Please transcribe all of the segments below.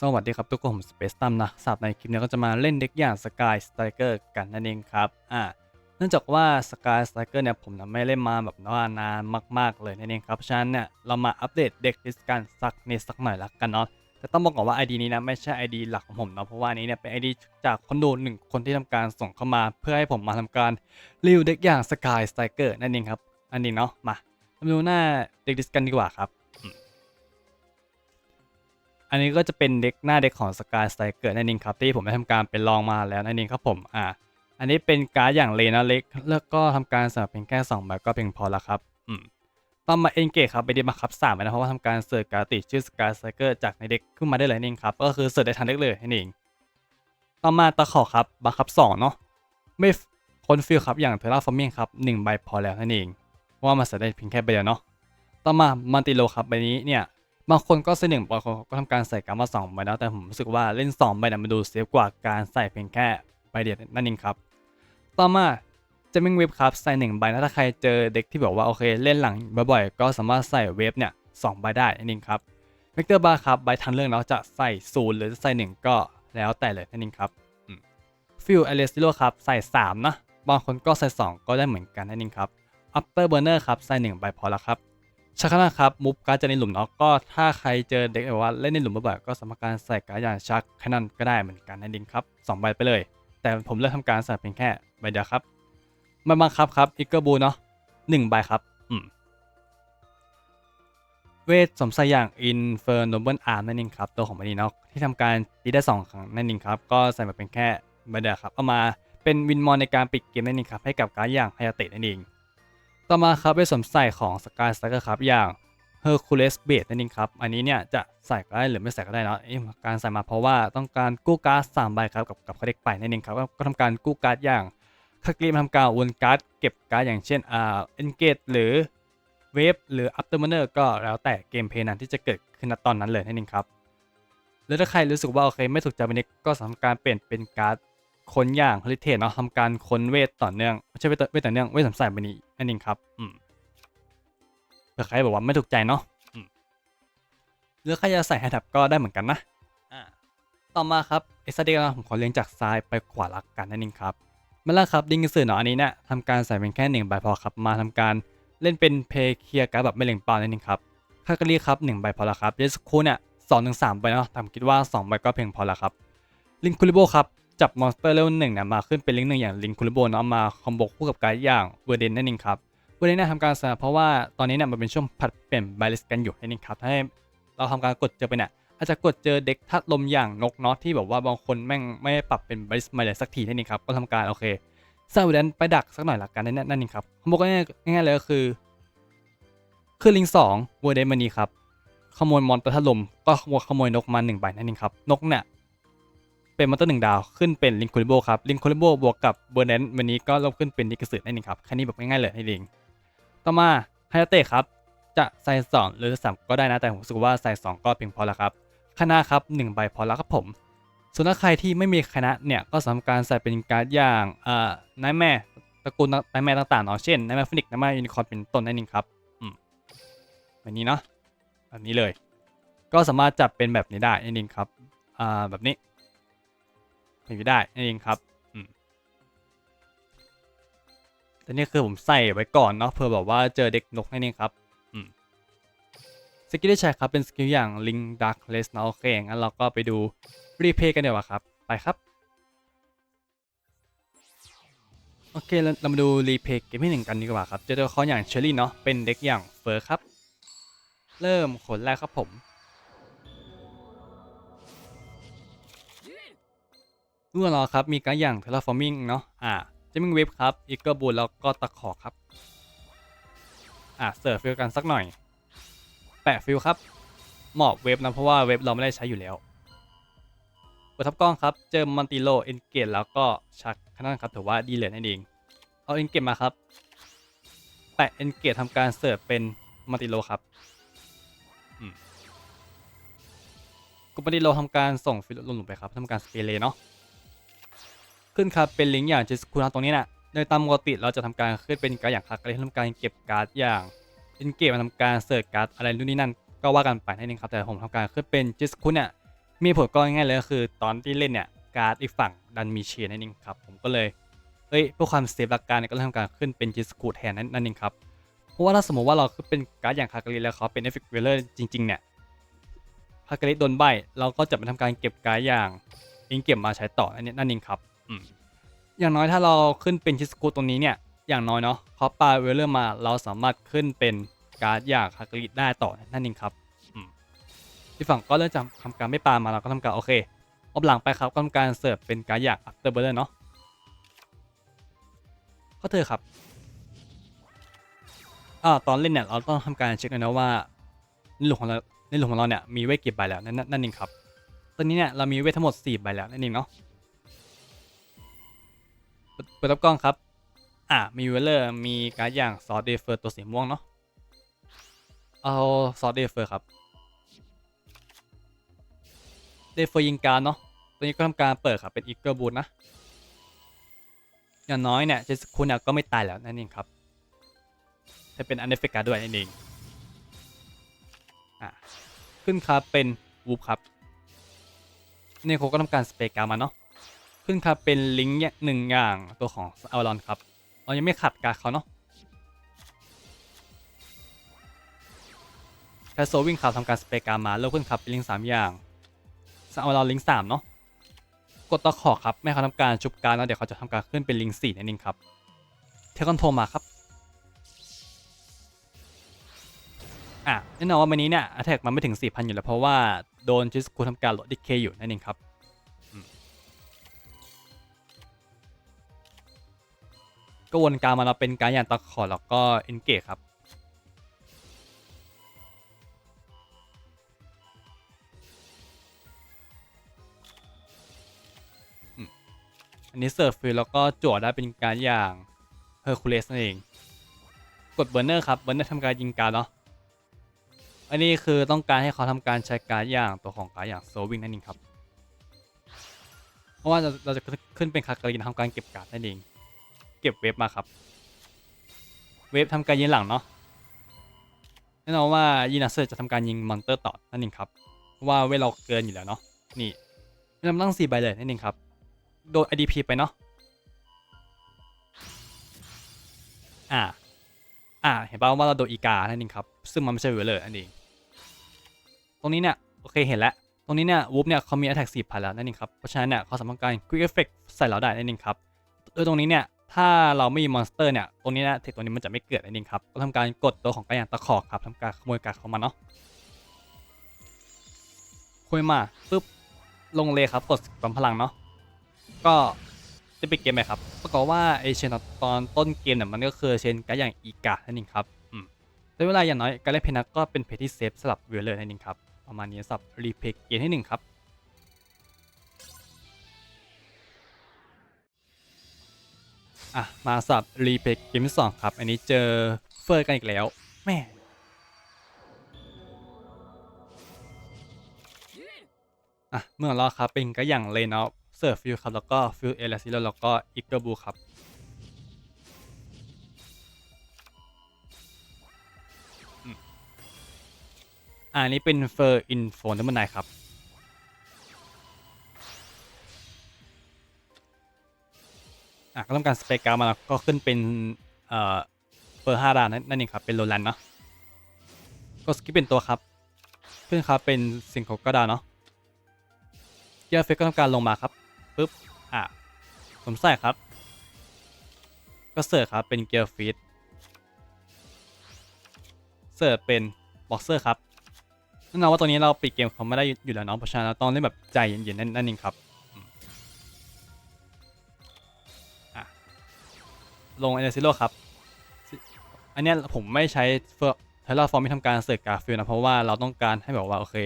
สวัสดีครับทุกคนผมสเปซตัมนะสับในคลิปนี้ก็จะมาเล่นเด็กอย่างสกายสไตรเกอร์กันนั่นเองครับอ่าเนื่องจากว่าสกายสไตรเกอร์เนี่ยผมนะไม่เล่นมาแบบว่านานมาก ๆ เลยนั่นเองครับฉะนั้นเนี่ยเรามาอัปเดตเด็กดิสกันสักนิดสักหน่อยละกันเนาะแต่ต้องบอกก่อนว่า ID นี้นะไม่ใช่ ID หลักของผมเนาะเพราะว่านี้เนี่ยเป็น ID จากคนดูหนึ่งคนที่ทำการส่งเข้ามา เพื่อให้ผมมาทำการรีวิวเด็กอย่างสกายสไตรเกอร์นั่นเองครับอันนี้เนาะมามาดูหน้าเด็กดิสกันดีกว่าครับ อันนี้ก็จะเป็นเด็กหน้าเด็กของสกายสไตเกอร์นั่นเองครับที่ผมได้ทำการเป็นลองมาแล้วนั่นเองครับผมอ่าอันนี้เป็นการ์ดอย่างเลนะเล็ก แล้วก็ทำการสำหรับเพียงแค่2ใบก็เพียงพอแล้วครับอืมต่อมาเอ็นเกตครับไปดีมาครับสามนะเพราะว่าทำการเสิร์ชการ์ดติดชื่อสกายสไตเกอร์จากในเด็กขึ้นมาได้เลยนั่นเองครับก็คือเสิร์ชได้ทันเด็กเลยนั่นเองต่อมาตะขอครับบังคับ2เนาะไม่คนฟิลครับอย่างเทอร์ราฟอร์มิงครับหนึ่งใบพอแล้วนั่นเองเพราะว่ามันใส่ได้เพียงแค่ใบเดียวเนาะต่อมามันติโลครับใบนี้เนี่ย บางคนก็ใส่หนึ่งบางคนก็ทำการใส่กามาสองใบแล้วแต่ผมรู้สึกว่าเล่น2ใบนี่ยมันดูเซฟกว่าการใส่เพียงแค่ใบเดียวนั่นเองครับ ต่อมาจะมิงเว็บครับใส่หนึ่งใบนะถ้าใครเจอเด็กที่บอกว่าโอเคเล่นหลังบ่อยๆก็สามารถใส่เว็บเนี่ยสองใบได้นั่นเองครับเวกเตอร์บาร์ครับใบทางเรื่องเราจะใส่ศูนย์หรือจะใส่หนึ่งก็แล้วแต่เลยนั่นเองครับฟิลเอเลสติโลครับใส่สามนะบางคนก็ใส่สองก็ได้เหมือนกันนั่นเองครับอัปเปอร์เบอร์เนอร์ครับใส่หนึ่งใบพอแล้วครับ ชักนะครับมุฟการ์ดจะในหลุมเนาะก็ถ้าใครเจอเด็กแบบว่าเล่นในหลุมบ่อยๆก็สามารถการใส่การ์ดอย่างชักแค่นั้นก็ได้เหมือนกันนั่นเองครับสองใบไปเลย แต่ผมเลือกทำการใส่เพียงแค่ใบเดียวครับไม่บังคับครับอีกเกอร์บูเนาะหนึ่งใบครับอืมเวทสมใส่อย่าง Infernal Arm นั่นเองครับตัวของมันนี้เนาะที่ทำการตีได้สองครั้งนั่นเองครับก็ใส่มาเป็นแค่ใบเดียวครับเอามาเป็นวินมอนในการปิดเกมนั่นเองครับให้กับการดอย่างไฮยาเตะนั่นเอง ต่อมาครับเป็นสวมใส่ของสกายสไตรเกอร์ครับอย่าง Hercules b a t นั่นเองครับ อันนี้เนี่ยจะใส่ก็ได้หรือไม่ใส่ก็ได้เนาะการใส่มาเพราะว่าต้องการกู้การ์ดสามใบครับกับกับคาเด็กไปนั่นเองครับก็ทำการกู้การ์ดอย่างคากรีมทำการวนการ์ดเก็บการ์ดอย่างเช่นอ่าเอนเกตหรือเวฟหรืออัปเตอร์มเนอร์ก็แล้วแต่เกมเพย์นั้นที่จะเกิดขึ้นณตอนนั้นเลยนั่นเองครับ แล้วถ้าใครรู้สึกว่าโอเคไม่ถูกใจวันนี้ก็สามารถการเปลี่ยนเป็นการ์ด ค้นอย่างฮลิเทนเนาะทำการค้นเวทต่อเนื่องไม่ใช่เวทเวทต่อเนื่องเวทสามใส่บันนี้นั่นเองครับอืมเผื่อใครบอกว่าไม่ถูกใจเนาะหรือใครจะใส่ไฮทับก็ได้เหมือนกันนะอ่าต่อมาครับเอสเดนะผมขอเลี้ยงจากซ้ายไปขวาลักกันนั่นเองครับมาแล้วครับดิงสื่อเนาะอันนี้เนี่ยทำการใส่เป็นแค่หนึ่งใบพอครับมาทำการเล่นเป็นเพย์เคลียร์การ์ดแบบไม่เล็งเป้านั่นเองครับคากรีครับหนึ่งใบพอละครับเดสคูเนี่ยสองถึงสามใบเนาะผมคิดว่าสองใบก็เพียงพอละครับลิงคูลิโบครับ จับมอนสเตอร์เลเวลหนึ่งเนี่ยมาขึ้นเป็นลิงก์หนึ่งอย่างลิงคูลิโบเนาะมาคอมโบคู่กับการ์ดอย่างเวอร์เดนนั่นเองครับเวันนี้เนี่ยทำการสนอเพราะว่าตอนนี้เนี่ยมันเป็นช่วงผัดเปลี่ยนไบลิสกันอยู่นั่นเองครับให้เราทำการกดเจอไปเนี่ยอาจจะกดเจอเด็กทัดลมอย่างนกเนาะที่แบบว่าบางคนแม่งไม่ปรับเป็นไบลิสมาเลยสักทีนั่นเองครับก็ทำการโอเคซาวิเดนไปดักสักหน่อยละกันนั่นนั่นเองครับผมบอกง่ายๆเลยก็คือคือลิงสองเวอร์เดนมานีครับขโมยมอนตัวทัดลมก็ขโมยขโมยนกมาหนึ่งใบนั่นเองครับนกเนี่ย เป็นมอนเตอร์หนึ่งดาวขึ้นเป็นลิงคูลิโบครับลิงคูลิโบบวกกับเบอร์เดนวันนี้ก็ลบขึ้นเป็นนิกสึนั่นเองครับแค่นี้แบบง่ายๆเลยนั่นเองต่อมาไฮเตะครับจะใส่2หรือ3ก็ได้นะแต่ผมรู้สึกว่าใส่2ก็เพียงพอแล้วครับคณะครับ1ใบพอแล้วครับผม ส่วนถ้าใครที่ไม่มีคณะเนี่ยก็สามารถการใส่เป็นการ์ดอย่างอ่านายแม่ตระกูลนายแม่ต่างๆเนาะเช่นนายแม่ฟินิกนายแม่ยูนิคอร์นเป็นต้นนั่นเองครับอืมแบบนี้เนาะแบบนี้เลย ก็สามารถจับเป็นแบบนี้ได้นั่นเองครับอ่าแบบนี้ แบบนี้ได้นั่นเองครับแต่นี่คือผมใส่ไว้ก่อนเนาะเผื่อแบบว่าเจอเด็กนกนั่นเองครับอืมสกิลที่ใช้ครับเป็นสกิลอย่าง Link Darkless นะโอเคงั้นเราก็ไปดูรีเพย์กันเดีกว่าครับ ไปครับ โอเคเราเรามาดูรีเพย์เกมที่หนึ่งกันดีกว่าครับ เจอตัวละครอย่างเชอรี่เนาะเป็นเด็กอย่างเฟอร์ครับ เริ่มขนแรกครับผม เมื่อเราครับมีการอย่าง Terraforming เนาะอ่าจะมีเว็บครับอีกเกอร์บูลแล้วก็ตะขอครับ อะเสิร์ฟฟิลกันสักหน่อย แปะฟิลครับเหมาะเว็บนะเพราะว่าเว็บเราไม่ได้ใช้อยู่แล้วเปิดทับกล้องครับ เจอมันติโลเอนเกตแล้วก็ชักขนาดครับถือว่าดีเลยนั่นเอง เอาเอนเกตมาครับ แปะเอนเกตทำการเสิร์ฟเป็นมันติโลครับอืมกุมันติโลทำการส่งฟิลลงไปครับทำการสเปรย์เนาะ ขึ้นครับเป็นลิงก์อย่างเจสคูนะตรงนี้นะโดยตามปกติเราจะทำการขึ้นเป็นการอย่างคักอะไรทำการเก็บการ์ดอย่างเป็นเกมมาทำการเสิร์ชการ์ดอะไรนู่นนี่นั่นก็ว่ากันไปนั่นเองครับแต่ผมทำการขึ้นเป็นเจสคูเนี่ยมีผลก็ง่ายเลยก็คือตอนที่เล่นเนี่ยการ์ดอีกฝั่งดันมีเชียร์นั่นเองครับผมก็เลยเอ้ยเพื่อความเซฟหลักการก็เลยทำการขึ้นเป็นจิสกูแทนนั่นนั่นเองครับเพราะว่าถ้าสมมติว่าเราขึ้นเป็นการ์ดอย่างคาการิแล้วเขาเป็นเอฟเฟกต์เวลเลอร์จริงๆเนี่ยคากริโดนใบเราก็จะไปทำการเก็บการ์ดอย่างอิงเก็บมาใช้ต่อนั่นเองครับ อย่างน้อยถ้าเราขึ้นเป็นจิสกูตรงนี้เนี่ย อย่างน้อยเนาะเขาปาเวลเลอร์มาเราสามารถขึ้นเป็นการ์ดอย่างคากริได้ต่อนั่นเองครับที่ฝั่งก็เริ่มจะทำการไม่ปามาเราก็ทำการโอเคเอาหลังไปครับก็ทำการเสิร์ฟเป็นการ์ดอยาก after burner เนาะก็เธอครับอ่าตอนเล่นเนี่ยเราต้องทำการเช็คเลยนะว่าในหลุมของเราในหลุมของเราเนี่ยมีเวทกี่ใบแล้วนั่นนั่นเองครับตอนนี้เนี่ยเรามีเวททั้งหมด4ใบแล้วนั่นเองเนาะ เปิดเปิดรับกล้องครับ อ่ามีเวลเลอร์ มีการดอย่างซอสเดฟเฟอร์ตัวสีม่วงเนาะ เอาซอสเดฟเฟอร์ครับ เดฟเฟอร์ยิงการเนาะ ตัวนี้ก็ทำการเปิดครับ เป็นอีเกิลบูทนะ อย่างน้อยเนี่ยเจสคุณเนี่ยก็ไม่ตายแล้วนั่นเองครับจะเป็นอันเดฟเฟกาด้วยนั่นเองอะขึ้นครับเป็นวูฟครับนี่เขาก็ทำการสเปการมาเนาะ ขึ้นครับเป็นลิงก์หนึ่งอย่างตัวของอารอนครับเรายังไม่ขัดการเขาเนาะแคสโซวิ่งครับทำการสเปรการมาแล้วขึ้นครับเป็นลิงก์สามอย่างเอาเราลิงก์สามเนาะกดตะขอครับไม่เขาทำการชุบการแล้วเดี๋ยวเขาจะทำการขึ้นเป็นลิงก์สี่นั่นเองครับเทคอนโทรมาครับอะแน่นอนว่าวันนี้เนี่ยอ t แทกมันไม่ถึง 4,000 อยู่แล้ว เพราะว่าโดนจิสกูทำการลดดิเคอยู่นั่นเองครับ ก็วนการมาเราเป็นการอย่างตะขอแล้วก็เอนเกจครับอันนี้เสิร์ฟฟรีแล้วก็จั่วได้เป็นการอย่างเฮอร์คูเลสนั่นเอง กดเบอร์เนอร์ครับเบอร์เนอร์ทำการยิงการดเนาะอันนี้คือต้องการให้เขาทำการใช้การดอย่างตัวของการดอย่างโซวิงนั่นเองครับ เพราะว่าเราจะขึ้นเป็นคาการินทำการเก็บการ์ดนั่นเอง ก็บเวฟมาครับ เวฟทำการยิงหลังเนาะแน่นอนว่ายีนาเซอร์จะทำการยิงมอนเตอร์ต่อนั่นเองครับเพราะว่าเวลเราเกินอยู่แล้วเนาะนี่เราตั้งสี่ใบเลยนั่นเองครับ โดน IDP ไปเนาะอ่าอ่าเห็นป่าวว่าเราโดนอีกานั่นเองครับ ซึ่งมันไม่ใช่เวลเลยอันเองตรงนี้เนี่ยโอเคเห็นแล้วตรงนี้เนี่ยวูฟเนี่ยเขามี attack 4พันแล้วนั่นเองครับเพราะฉะนั้นเนี่ยเขาสามารถการ quick effect ใส่เราได้นั่นเองครับโดยตรงนี้เนี่ย ถ้าเราไม่มีมอนสเตอร์เนี่ยตรงนี้นะเทคตัวนี้มันจะไม่เกิดนั่นเองครับก็ทำการกดตัวของกายางตะขอครับทำการขโมยการดเข้ามาเนาะคุยมาปุ๊บลงเลยครับกดปั๊มพลังเนาะก็จะเป็นเกมไหมครับปรากฏว่าไอเชนตอนต้นเกมเนี่ยมันก็คือเชนการอย่างอีกานั่นเองครับอืมแต่เวลาอย่างน้อยการเล่นเพนักก็เป็นเพจที่เซฟสำหรับเวลเลอร์นั่นเองครับประมาณนี้สำหรับรีเพย์เกมที่หนึ่งครับ อะ มาสับรีเพย์เกมที่สองครับ อันนี้เจอเฟอร์กันอีกแล้วแม่อะ เมื่อเราครับเป็นก็อย่างเลนอฟเซิร์ฟฟิลครับ แล้วก็ฟิลเอลซิโลแล้วก็อีเกอร์บูครับอันนี้เป็นเฟอร์อินโฟนทั้งหมดไหนครับ อะก็ต้องการสเปกการมาแล้วก็ขึ้นเป็นเอ่อเฟอร์ห้าดานนั่นเองครับ เป็นโรแลนเนาะก็สกิปเป็นตัวครับ ขึ้นครับเป็นสิงโคก็ได้เนาะเกียร์เฟกก็ทำการลงมาครับปุ๊บอะผมใส่ครับ ก็เสิร์ฟครับเป็นเกียร์ฟีดเสิร์ฟเป็นบ็อกเซอร์ครับแน่นอนว่าตัวนี้เราปิดเกมเขาไม่ได้อยู่แล้วเนาะเพราะฉะนั้นเราต้องเล่นแบบใจเย็นๆนั่นเองครับ ลงเอเนซิโลครับ อันนี้ผมไม่ใช้เฟอร์ทเลฟอร์มที่ทำการเสิร์ฟกราฟิลนะ เพราะว่าเราต้องการให้แบบว่า โอเค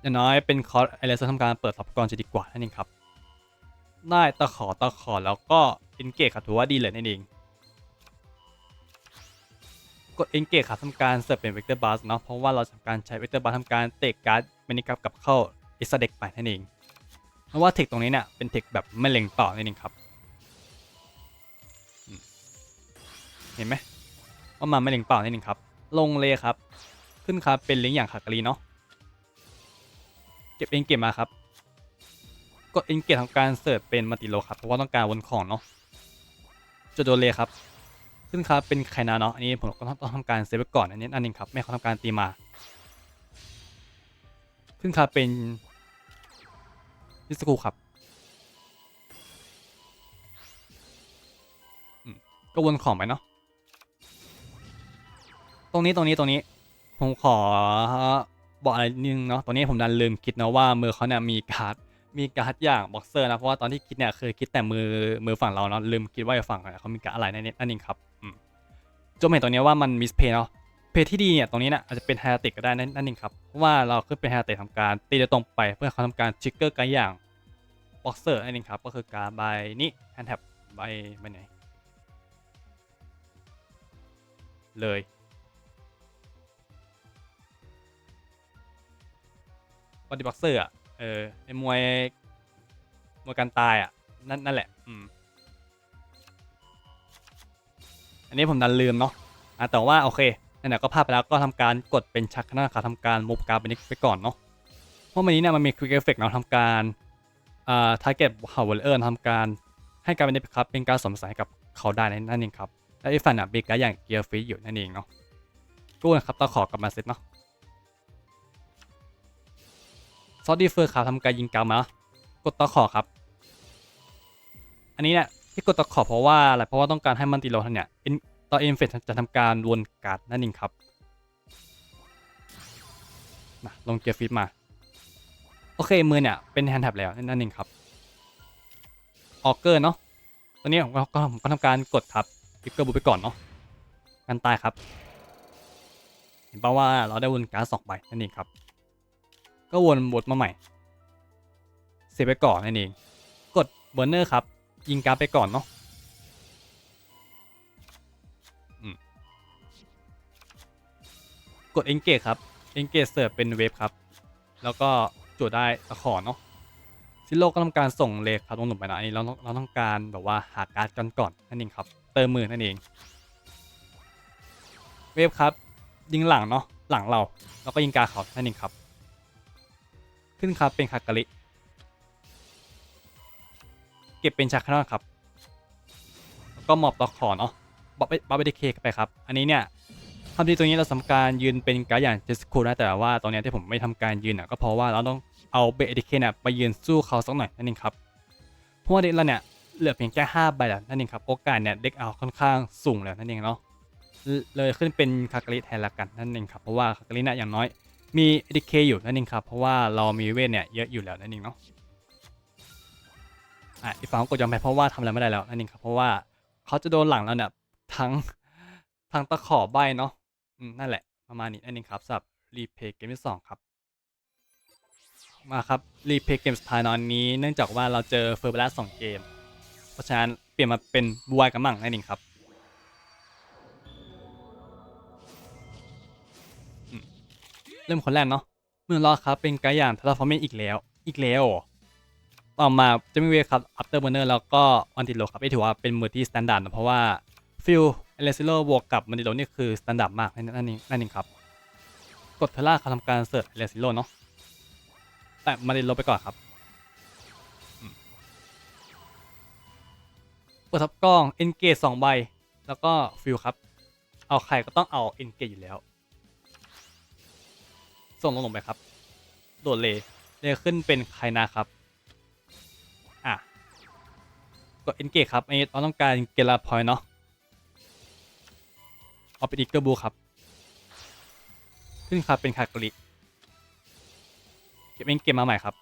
อย่างน้อยเป็นคอร์สไอเลสทำการเปิดซับกรจะดีกว่านั่นเองครับ ได้ตะขอตะขอแล้วก็เอนเกจครับถือว่าดีเลยนั่นเอง กดเอนเกจครับทำการเสิร์ฟเป็นเวกเตอร์บาร์เนาะเพราะว่าเราทำการใช้เวกเตอร์บาร์ทำการเตะการ์ดเมนิกับกับเข้าอิสเด็กไปนั่นเองเพราะว่าเทคตรงนี้เนี่ยเป็นเทคแบบไม่เล็งต่อนั่นเองครับ เห็นไหมว่ามันไม่เล็งเปล่านั่นเองครับ ลงเลยครับ ขึ้นครับเป็นลิงก์อย่างคาการีเนาะเก็บเองเก็บมาครับ กดเองเก็บทำการเสิร์ชเป็นมัลติโลครับเพราะว่าต้องการวนของเนาะจะโดนเลยครับ ขึ้นครับเป็นไคนาเนาะอันนี้ผมก็ต้องทำการเซฟไว้ก่อนอันนี้อันนึงครับไม่เขาทำการตีมา ขึ้นครับเป็นดิสคูครับก็วนของไปเนาะ ตรงนี้ตรงนี้ตรงนี้ ผมขอบอกอะไรนิดนึงเนาะตอนนี้ผมดันลืมคิดนะว่ามือเขาเนี่ยมีการ์ดมีการ์ดอย่างบ็อกเซอร์นะเพราะว่าตอนที่คิดเนี่ยเคยคิดแต่มือมือฝั่งเราเนาะลืมคิดว่าฝั่งเขามีการ์ดอะไรนั่นนั่นเองครับอืมเห็นตรงนี้ว่ามันมิสเพย์เนาะเพย์ที่ดีเนี่ยตรงนี้เนี่ยอาจจะเป็นไฮติกก็ได้นั่นนั่นเองครับเพราะว่าเราขึ้นเป็นไฮติกทำการตีตรงไปเพื่อเขาทำการทริกเกอร์การดอย่างบ็อกเซอร์นั่นเองครับก็คือการใบนี้แฮนด์แท็บใบใบไหนเลย อดี้บ็อกเซอร์อะเออไอมวยมวยการตายอะนั่นนั่นแหละอืมอันนี้ผมดันลืมเนาะอะแต่ว่าโอเคไหนๆก็พลาดไปแล้วก็ทำการกดเป็นชักหน้าขาทำการมูฟการ์ดไปนี้ไปก่อนเนาะเพราะวันนี้เนี่ยมันมีควิกเอฟเฟกต์เนาะทำการอ่าทาร์เก็ตฮาวเวอร์เออร์ทำการให้การเป็นครับเป็นการสมส่ให้กับเขาได้นั่นเองครับและอ้ฟันอะมีการดอย่างเกียร์ฟีอยู่นั่นเองเนาะกู้นะครับต่อขอกลับมาเซตเนาะ ซอสดีเฟอร์ครับทำการยิงกามากดตะขอครับ อันนี้เนี่ยที่กดตะขอเพราะว่าอะไรเพราะว่าต้องการให้มันตีโลทันเนี่ยอินตอนเอ็นเฟสจะทำการวนการ์ดนั่นเองครับนะลงเกียร์ฟีดมา โอเคมือเนี่ยเป็นแฮนด์แท็บแล้วนั่นเองครับออกเกอร์เนาะตอนนี้ผมก็ก็ผมก็ทำการกดทับพิกเกอร์บูไปก่อนเนาะกันตายครับ เห็นป่าว่าเราได้วนการ์ดสองใบนั่นเองครับ ก็วนบทมาใหม่เซฟไปก่อนนั่นเอง กดเบอร์เนอร์ครับ ยิงการ์ดไปก่อนเนาะกด engage ครับ engage เสิร์ฟเป็นเวฟครับ แล้วก็จุดได้ตะขอเนาะซิโลก็ทำการส่งเลขครับลงหลุมไปนะอันนี้เราต้องเราต้องการแบบว่าหาการ์ดกันก่อนนั่นเองครับ เติมมือนั่นเอง เวฟครับ ยิงหลังเนาะหลังเรา แล้วก็ยิงการเขานั่นเองครับ ขึ้นครับเป็นคากาลิเก็บเป็นชาคานอนครับแล้วก็หมอบตอขอเนาะบอบบับเบดเคไปครับ อันนี้เนี่ยทำที่ตรงนี้เราทำการยืนเป็นการดอย่างเจสคูนะแต่ว่าตรงเนี้ยที่ผมไม่ทำการยืนอะก็เพราะว่าเราต้องเอาเบดเคเนี่ยไปยืนสู้เขาสักหน่อยนั่นเองครับเพราะว่าเด็กเราเนี่ยเหลือเพียงแค่5ใบแล้วนั่นเองครับโอกาสเนี่ยเด็กเอาค่อนข้างสูงแล้วนั่นเองเนาะเลยขึ้นเป็นคากาลิแทนละกันนั่นเองครับเพราะว่าคากาลิเนี่ยอย่างน้อย มีเอดเคอยู่นั่นเองครับ เพราะว่าเรามีเวทเนี่ยเยอะอยู่แล้วนั่นเองเนาะอะอีกฝั่งก็กดยอมแพ้เพราะว่าทำอะไรไม่ได้แล้วนั่นเองครับ เพราะว่าเขาจะโดนหลังแล้วเนี่ยทั้งทั้งตะขอใบเนาะอืมนั่นแหละประมาณนี้นั่นเองครับสำหรับรีเพย์เกมที่สองครับมาครับรีเพย์เกมสุดท้ายนอนนี้เนื่องจากว่าเราเจอเฟอร์เบลัสสองเกม เพราะฉะนั้นเปลี่ยนมาเป็นบูวกับมั่งนั่นเองครับ เริ่มคนแรกเนาะเมืองรอครับเป็นไกด์อย่างทาร์ฟอร์เมนอีกแล้ว อีกแล้วต่อมาจะมีเวครับอัปเตอร์เบอร์เนอร์แล้วก็วันติโลครับไอถือว่าเป็นมือที่สแตนดาร์ดนะเพราะว่าฟิลเอเลซิโลบวกกับมันติโลนี่คือสแตนดาร์ดมากนั่นนั่นเองนั่นเองครับกดเทล่าเขาทำการเสิร์ชเอเลซิโลเนาะแต่มันติโลไปก่อนครับเปิดทับกล้องเอนเกจสองใบ แล้วก็ฟิลครับ เอาใครก็ต้องเอาเอนเกจอยู่แล้ว ส่งลงลงไปครับ โดดเลเลขึ้นเป็นใคนะครับ อะ กด engage ครับอันนี้เราต้องการเกลาพอยเนาะเอาเป็นอีกเกอร์บูครับ ขึ้นครับเป็นคากริเก็บเองเกมมาใหม่ครับ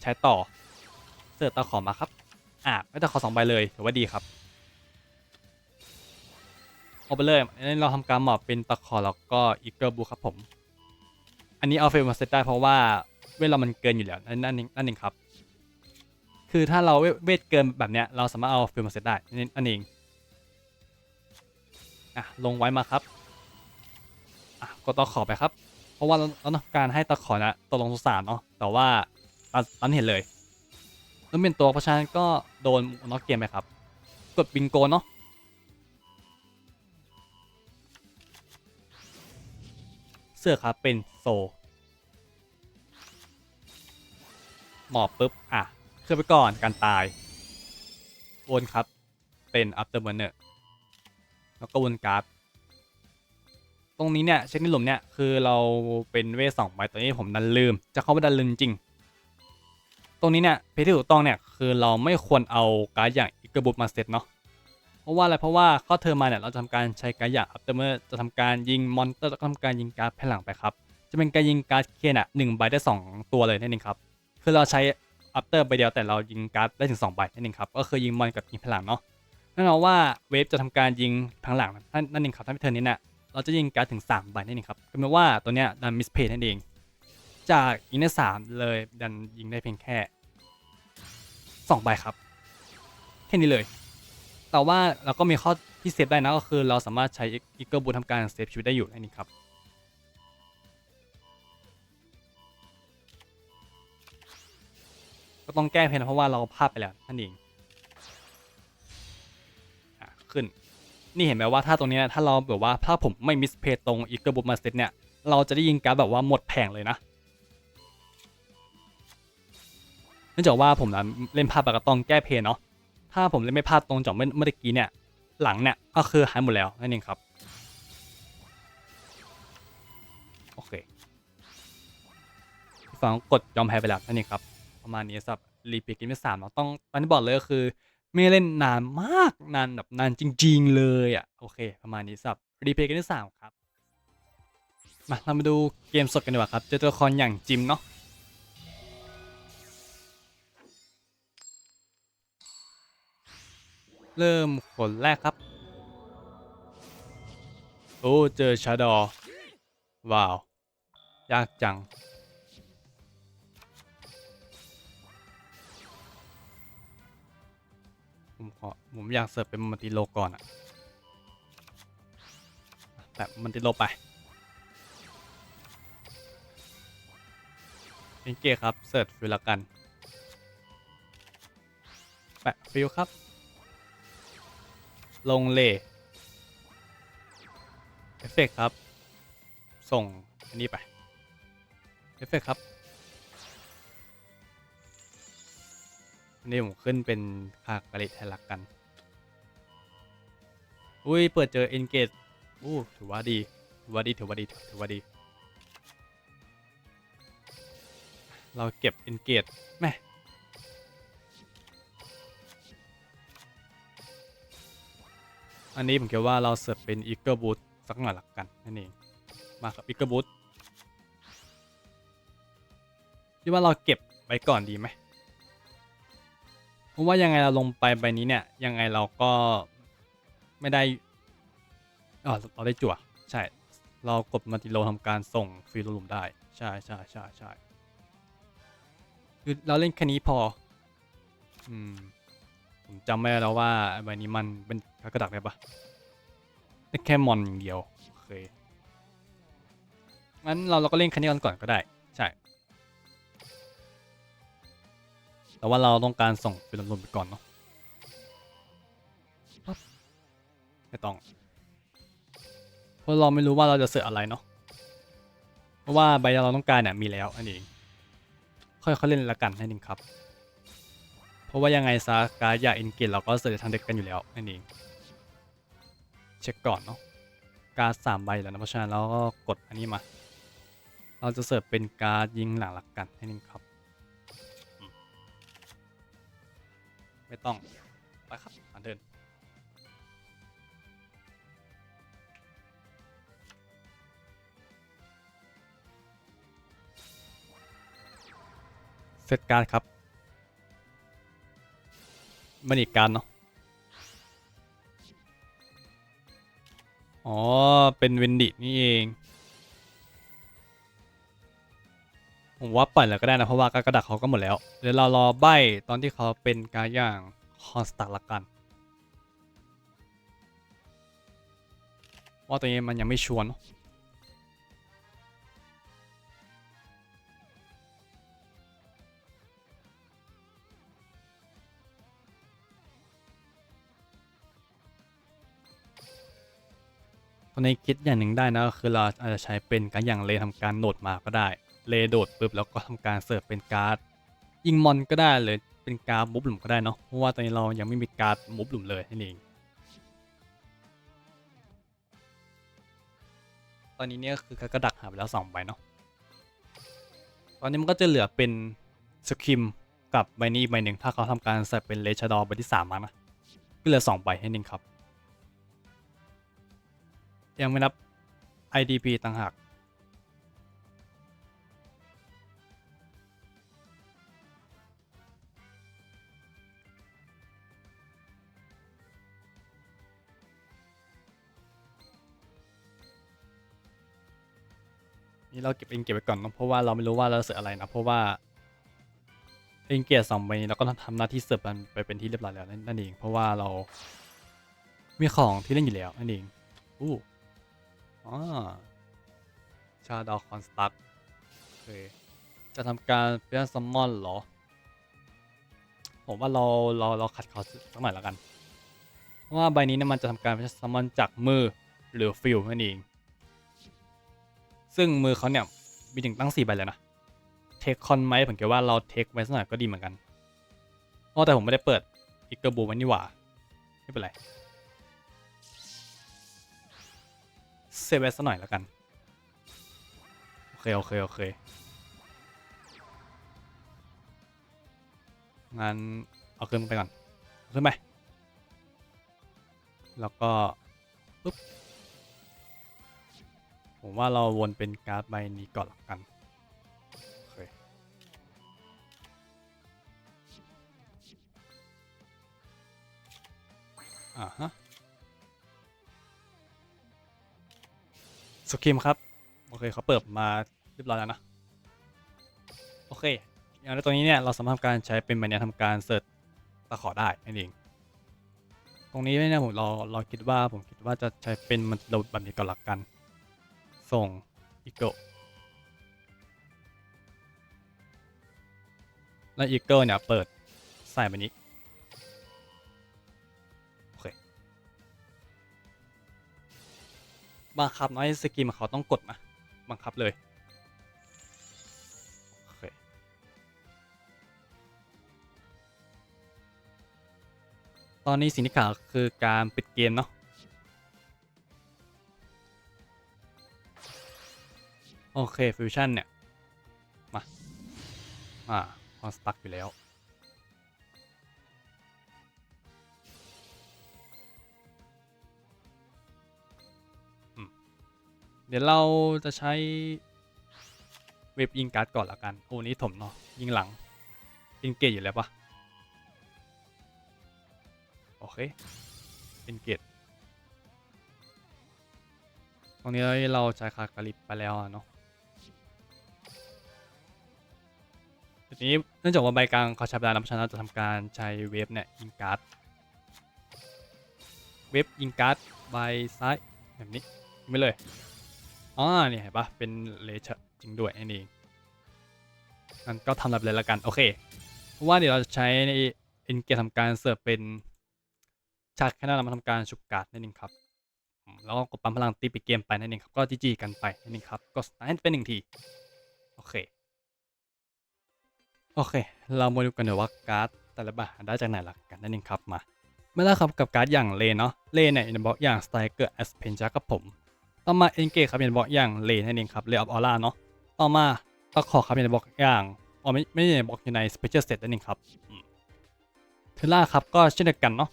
ใช้ต่อเสิร์ฟตะขอมาครับ อะไม่ตะขอสองใบเลยถือว่าดีครับเอาไปเลยอันนี้เราทำการหมอบเป็นตะขอแล้วก็อีกเกอร์บูครับผม อันนี้เอาเฟรมมาเซตได้เพราะว่าเวทเรามันเกินอยู่แล้วนั่นนั่นเองนั่นเองครับ คือถ้าเราเวทเวทเกินแบบเนี้ยเราสามารถเอาเฟรมมาเซตได้นั่อันเองอะลงไว้มาครับอะกดตะขอไปครับ เพราะว่าเราเราต้องการให้ตะขอนะตกลงสุสานเนาะแต่ว่าตอนตอนเห็นเลยแล้วเป็นตัวเพราะฉะนั้นก็โดนน็อกเกมไปครับ กดบิงโกเนาะเสื้อครับเป็น โซหมอบปุ๊บ อะขึ้นไปก่อนการตายวนครับ เป็น after burner แล้วก็วนกราฟตรงนี้เนี่ยเช็คในหลุมเนี่ยคือเราเป็นเวทสองใบตัวนี้ผมดันลืม จะเข้าไปดันลืมจริง ตรงนี้เนี่ยเพจที่ถูกต้องเนี่ยคือเราไม่ควรเอาการ์ดอย่างอีกเกอร์บูมาเซตเนาะเพราะว่าอะไรเพราะว่าข้าเทอมมาเนี่ยเราจะทำการใช้การ์ดอย่างอัพเตอร์เมอร์จะทำการยิงมอนเตอร์แล้วก็ทำการยิงการ์ดแผ่นหลังไปครับ จะเป็นการยิงการ์ดเคนอะหนึ่งใบได้สองตัวเลยนั่นเองครับ คือเราใช้อัพเตอร์ใบเดียวแต่เรายิงการ์ดได้ถึงสองใบนั่นเองครับก็คือยิงมอนกับยิงแผ่นหลังเนาะนั่นหมายว่าเวฟจะทำการยิงแผ่นหลังนั่นนั่นเองครับถ้าไม่เทอร์นี้เนี่ยเราจะยิงการ์ดถึงสามใบนั่นเองครับก็หมายว่าตัวเนี้ยดันมิสเพย์นั่นเอง จากยิงได้สามเลยดันยิงได้เพียงแค่สองใบครับแค่นี้เลย แต่ว่าเราก็มีข้อที่เซฟได้นะก็คือเราสามารถใช้อีเกิลบูทำการเซฟชีวิตได้อยู่นั่นเองครับ ก็ต้องแก้เพนเพราะว่าเราพลาดไปแล้วนั่นเองอะขึ้น นี่เห็นไหมว่าถ้าตรงนี้ถ้าเราแบบว่าถ้าผมไม่มิสเพย์ตรงอีเกิลบูทมาเซตเนี่ย เราจะได้ยิงการดแบบว่าหมดแผงเลยนะเนื่องจากว่าผมนะเล่นพลาดปกต้องแก้เพนเนาะถ้าผมเล่นไม่พลาดตรงจ่องเมื่อเมื่อกี้เนี่ยหลังเนี่ยก็คือหายหมดแล้วนั่นเองครับโอเคฟังกดยอมแพ้ไปแล้วนั่นเองครับ ประมาณนี้สำหรับรีเพย์เกมที่สามเราต้องตอนนี้บอกเลยก็คือ ไม่เล่นนานมากนานแบบนานจริง ๆ เลยอะโอเค ประมาณนี้สำหรับรีเพย์เกมที่สามครับมาเรามาดูเกมสดกันดีกว่าครับเจอตัวละครอย่างจิมเนาะเริ่มคนแรกครับ โอ้ เจอชาดอ ว้าว ยากจัง ผมขอผมอยากเสิร์ฟเป็นมันติโลก่อนอะแบบมันติโลไปเป็นเกครับ เสิร์ฟฟิลละกันแปะฟิลครับ ลงเลเอฟเฟกครับ ส่งอันนี้ไปเอฟเฟกครับันนี้ผมขึ้นเป็นคากระลิแทนลักกัน อุ้ย เปิดเจอเอนเกตอู้ถือว่าดี ถือว่าดี ถือว่าดี ถือว่าดี เราเก็บเอนเกตแม่อันนี้ผมคิดว่าเราเสิร์ฟเป็นอีเกิลบูทสักหน่อยละกันนั่นเอง มาครับอีเกิลบูทคิดว่าเราเก็บไว้ก่อนดีไหม เพราะว่ายังไงเราลงไปใบนี้เนี่ย ยังไงเราก็ไม่ได้อ๋อเราได้จั่ว ใช่ เรากดมัลติโลทำการส่งฟรีลลุมได้ ใช่ใช่ใช่ใช่คือเราเล่นแค่นี้พอ อืม ผมจำไม่ได้แล้วว่าใบนี้มันเป็นกระดักได้ปะได้แค่มอนอย่างเดียว โอเคงั้นเราเราก็เล่นแคันนี้กันก่อนก็ได้ แต่ว่าเราต้องการส่งเป็นรวมๆไปก่อนเนาะปั๊บไม่ต้องเพราะเราไม่รู้ว่าเราจะเสืออะไรเนาะเพราะว่าใบที่เราต้องการเนี่ยมีแล้วอันนี้ค่อยๆเล่นละกันนั่นเองครับ เพราะว่ายังไงซะการ์ดยาอินเกตเราก็เสิร์ชทางเด็กกันอยู่แล้วนั่นเองเช็คก่อนเนาะการ์ดสามใบแล้วนะเพราะฉะนั้นเราก็กดอันนี้มา เราจะเสิร์ฟเป็นการ์ดยิงหลังหลักกันนั่นเองครับ ไม่ต้อง ไปครับอันเดินเซตการ์ดครับ มันอีกการเนาะ อ๋อ เป็นเวนดินี่เอง ผมว่าปล่อยแล้วก็ได้นะ เพราะว่าการกระดักเขาก็หมดแล้ว เดี๋ยวเรารอใบตอนที่เขาเป็นการอย่างคอนสตาร์ละกัน ว่าตัวนี้มันยังไม่ชวนตอนนี้คิดอย่างหนึ่งได้นะก็คือเราอาจจะใช้เป็นการอย่างเลทำการโดดมาก็ได้ เลโดดปุ๊บแล้วก็ทำการเสิร์ฟเป็นการ์ดยิงมอนก็ได้เลยเป็นการมุบหลุมก็ได้เนาะเพราะว่าตอนนี้เรายังไม่มีการมุบหลุมเลยนั่นเองตอนนี้เนี่ยคือก็ดักหาไปแล้วสองใบเนาะตอนนี้มันก็จะเหลือเป็นสคิมกับใบนี้ใบหนึ่งถ้าเขาทำการใส่เป็นเลชดอใบที่สามมานะก็เหลือสองใบให้หนึ่งครับ ยังไม่นับ IDP ต่างหาก นี่เราเก็บเองเก็บไว้ก่อนเนอะเพราะว่าเราไม่รู้ว่าเราเสืออะไรนะเพราะว่าเองเกียร์สองใบนี้เราก็ทำหน้าที่เสิร์ฟมันไปเป็นที่เรียบร้อยแล้วนั่นเอง เพราะว่าเรามีของที่เล่นอยู่แล้วนั่นเองอู้อ๋อชาดอคอนสตักโอเคจะทำการเปลี่ยนซัมมอนเหรอ ผมว่าเราเราเราขัดเขาสักหน่อยแล้วกัน เพราะว่าใบนี้เนี่ยมันจะทำการเป็นซัมมอนจากมือหรือฟิลนั่นเอง ซึ่งมือเขาเนี่ยมีถึงตั้ง4ใบเลยนะ เทคคอนไหมผมคิดว่าเราเทคไว้สักหน่อยก็ดีเหมือนกันเพราะแต่ผมไม่ได้เปิดอีกเกอร์บูมันนี่หว่า ไม่เป็นไรเซฟไว้สักหน่อยแล้วกัน โอเค โอเค โอเค งั้น เอาขึ้นไปก่อน ขึ้นไป แล้วก็ ปุ๊บ ผมว่าเราวนเป็นการ์ดใบนี้ก่อนละกันโอเคอ่าฮะสกิมครับ โอเคเขาเปิดมาเรียบร้อยแล้วนะ โอเค อย่างในตัวนี้เนี่ยเราสามารถทำการใช้เป็นใบเนี้ยทำการเสิร์ชตะขอได้นั่นเอง ตรงนี้เนี่ยผมเราเราคิดว่าผมคิดว่าจะใช้เป็นมันโดดแบบนี้ก่อนละกัน ส่งอีเกิลแล้วอีเกิลเนี่ยเปิดใส่แบบนี้โอเคบังคับน้อยสกิมเขาต้องกดนะบังคับเลยโอเคตอนนี้สิ่งที่ขาดคือการปิดเกมเนาะ โอเคฟิวชั่นเนี่ย มาอ่าคอนสตักอยู่แล้ว เดี๋ยวเราจะใช้ เว็บยิงการ์ดก่อนละกัน โอ้นี้ถมเนาะยิงหลังอินเกตอยู่แล้วปะโอเคอินเกตตรงนี้เราใช้คากาลิปไปแล้วเนาะ นี้เนื่องจากว่าใบกลางเขาใช้เวลานำชนะจะทำการใช้เวฟเนี่ยยิงการ์ด เวฟยิงการ์ดใบซ้ายแบบนี้ไม่เลยอ๋อนี่เห็นปะเป็นเลเชอร์จริงด้วยนั่นเองงั้นก็ทำแบบเลยละกันโอเคเพราะว่าเดี๋ยวเราจะใช้ในเอ็นเกทำการเสิร์ฟเป็นฉากแค่นั้นเรามาทำการฉุกการ์ดนั่นเองครับแล้วก็กดปั๊มพลังตีปิดเกมไปนั่นเองครับก็จีจีกันไปนั่นเองครับก็สตาร์เป็นหนึ่งทีโอเค โอเค เรามาดูกันหน่อยว่าการ์ดแต่ละใบหาได้จากไหนหล่ะกันนั่นเองครับมาเมื่อแรกครับกับการ์ดอย่างเลนเนาะเลนเนี่ยอินบ็อกอย่างสไตเกอร์แอสเพนจากับผม ต่อมาเอ็นเกครับอินบ็อกอย่างเลนนั่นเองครับเลออฟออร่าเนาะต่อมาตะขอครับอินบ็อกอย่างอ๋อไม่ไม่ใช่บอกอยู่ในสเปเชียลเซตนั่นเองครับเทล่าครับก็เช่นเดียวกันเนาะ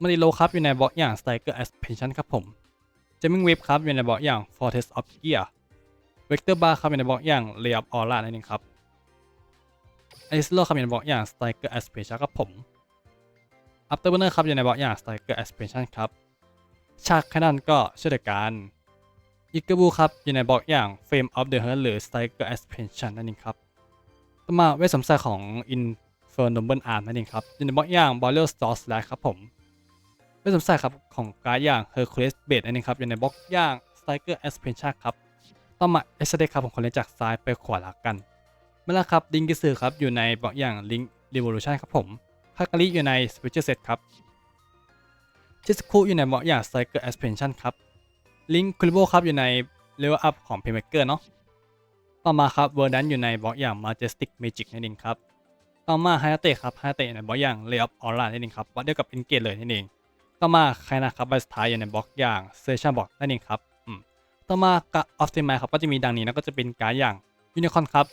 มาริโลครับอยู่ในบล็อกอย่างสไตเกอร์แอสเพนชั่นครับผมเจมิงเวฟครับอยู่ในบล็อกอย่าง Fortress of Gear เวกเตอร์บาร์ครับอยู่ในบล็อกอย่าง l a y of Aura นั่นเองครับ อลิสโลครับอยู่นบอกอย่างสไตล์เกอร์แอสเพชั่นครับผมอัปเตอร์เบอร์เนอร์ครับอยู่ในบอกอย่างสไตล์เกอร์แอสเพชั่นครับชาคแค่นั้นก็เช่นเดียวกันอิกเกอร์บูครับอยู่ในบอกอย่างเฟรมออฟเดอะเฮิร์หรือสไตล์เกอร์แอสเพชั่นนั่นเองครับต่อมาเวสัมแสของอินเฟอร์นอมเบิลอาร์มนั่นเองครับอยู่ในบอกอย่างบอลเลอร์สตอร์สไลครับผมเวสัมแสครับของการอย่างเฮอร์คิวลิสเบดนั่นเองครับอยู่ในบอกอย่างสไตล์เกอร์แอสเพชั่นครับต่อมาเอสเดครับผมคนเล่นจากซ้ายไปขวาละกัน เมื่อไรครับดิงกิสือครับอยู่ในบล็อกอย่าง Link Revolution ครับผมคากาลิอยู่ใน Special Set ครับชิสคุอยู่ในบล็อกอย่าง Cycle Expansion ครับ Link คุริโบครับอยู่ใน Level Up ของ Playmaker เนาะต่อมาครับเวอร์ดันอยู่ในบล็อกอย่าง Majestic Magic นั่นเองครับต่อมาไฮเตะครับไฮเตะในบล็อกอย่าง Lay of Aura นั่นเองครับวัดเดียวกับ Engage เลยนั่นเองต่อมาใครนะครับใบสุดท้ายอยู่ในบล็อกอย่าง Session Block นั่นเองครับต่อมากับ Optimize ครับก็จะมีดังนี้นะก็จะเป็นการอย่าง Unicorn ครับ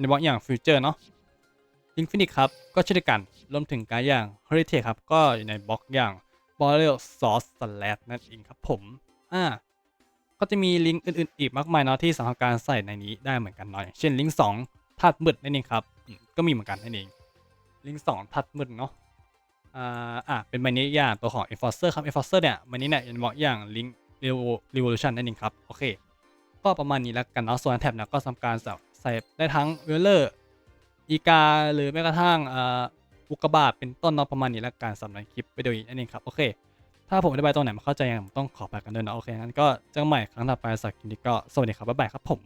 ในบล็อกอย่าง Future เนาะ Infinite ครับก็เช่นเดียวกันรวมถึงการอย่าง Heritage ครับก็อยู่ในบล็อกอย่าง Boreal Source Slash นั่นเองครับผมอ่าก็จะมีลิงก์อื่นๆอีกมากมายเนาะที่สามารถการใส่ในนี้ได้เหมือนกันเนาะอย่างเช่นลิงก์2ธาตุมืดนั่นเองครับก็มีเหมือนกันนั่นเองลิงก์2ธาตุมืดเนาะอ่าอะเป็นใบนี้อย่างตัวของ Enforcer ครับ Enforcer เนี่ยใบนี้เนี่ยยังบอกอย่างลิงก์ Revolution นั่นเองครับโอเค ก็ประมาณนี้แล้วกันเนาะส่วนแท็บเนี่ยก็ทำการ ใส่ได้ทั้งเวลเลอร์อีกา หรือแม้กระทั่งอ่าอุกกาบาตเป็นต้นเนาะประมาณนี้แล้วกันสำหรับคลิปวิดีโอนี้นั่นเองครับ โอเค ถ้าผมอธิบายตรงไหนไม่เข้าใจยังผมต้องขอไปกันด้วยนะ โอเคงั้นก็เจอกันใหม่ครั้งต่อไปสักทีนี้ก็สวัสดีครับบ๊ายบายครับผม